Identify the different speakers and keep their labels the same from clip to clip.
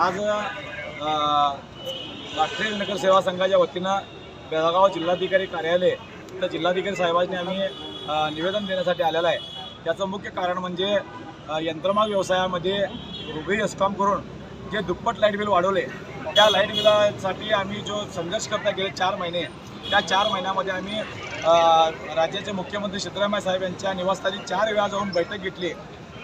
Speaker 1: आज राष्ट्रीय नगर सेवा संघाच्या वतीनं बेळगाव जिल्हाधिकारी कार्यालय तर जिल्हाधिकारी साहेबांनी आम्ही निवेदन देण्यासाठी आलेलं आहे. त्याचं मुख्य कारण म्हणजे यंत्रमाग व्यवसायामध्ये रुबी हस्काम करून जे दुप्पट लाइट बिल वाढवले त्या लाइट बिलासाठी आम्ही जो संघर्ष करता गेले चार महिने त्या चार महिन्यामध्ये आम्ही राज्याचे मुख्यमंत्री सिद्धरामय्या साहेब यांच्या निवासस्थानी चार वेळा जाऊन बैठक घेतली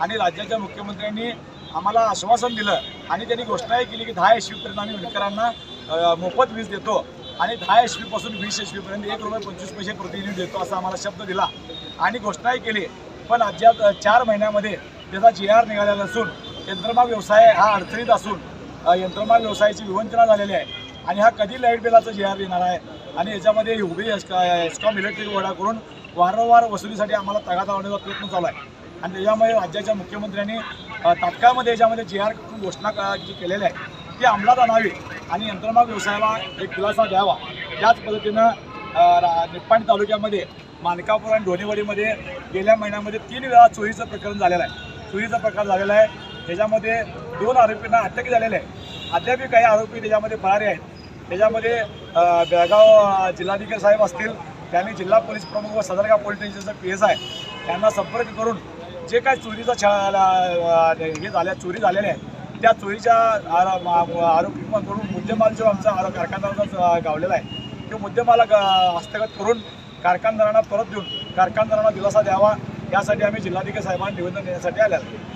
Speaker 1: आणि राज्याच्या मुख्यमंत्र्यांनी आम्हाला आश्वासन दिलं आणि त्यांनी घोषणाही केली की दहा एच पर्यंत आम्ही विणकरांना मोफत वीज देतो आणि दहा एच पासून वीस एच पर्यंत एक रुपये पंचवीस पैसे प्रतिनिधी देतो असा आम्हाला शब्द दिला आणि घोषणाही केली. पण अद्याप चार महिन्यामध्ये त्याचा जी आर निघालेला असून यंत्रमाग व्यवसाय हा अडचणीत असून यंत्रमाग व्यवसायाची विवंचना झालेली आहे आणि हा कधी लाइट बिलाचा जी आर येणार आहे आणि याच्यामध्ये उभी एस्कॉम इलेक्ट्रिक वडा करून वारंवार वसुलीसाठी आम्हाला तगादा लावण्याचा प्रयत्न चालू आहे. आणि त्याच्यामुळे राज्याच्या मुख्यमंत्र्यांनी तात्काळमध्ये याच्यामध्ये जी आर घोषणा जी केलेली आहे ती अंमलात आणावी आणि यंत्रमाग व्यवसायाला एक दिलासा द्यावा. त्याच पद्धतीनं रा- निप्पाणी तालुक्यामध्ये मानकापूर आणि ढोणेवाडीमध्ये गेल्या महिन्यामध्ये तीन वेळा चोरीचं प्रकरण झालेलं आहे. चोरीचा प्रकार झालेला आहे. त्याच्यामध्ये दोन आरोपींना अटक झालेली आहे. अद्याप काही आरोपी त्याच्यामध्ये फरारी आहेत. त्याच्यामध्ये बेळगाव जिल्हाधिकारी साहेब असतील त्यांनी जिल्हा पोलीस प्रमुख व सदरगाव पोलीस स्टेशनचा पी एस आहे त्यांना संपर्क करून जे काय चोरीचा छळा हे झाल्या चोरी झालेल्या आहेत त्या चोरीच्या आरोपीकडून मुद्देमाल जो आमचा आरो कारखानदाराचा गावलेला आहे तो मुद्देमाला हस्तगत करून कारखानदारांना परत देऊन कारखानदारांना दिलासा द्यावा यासाठी आम्ही जिल्हाधिकारी साहेबांना निवेदन देण्यासाठी आलेलो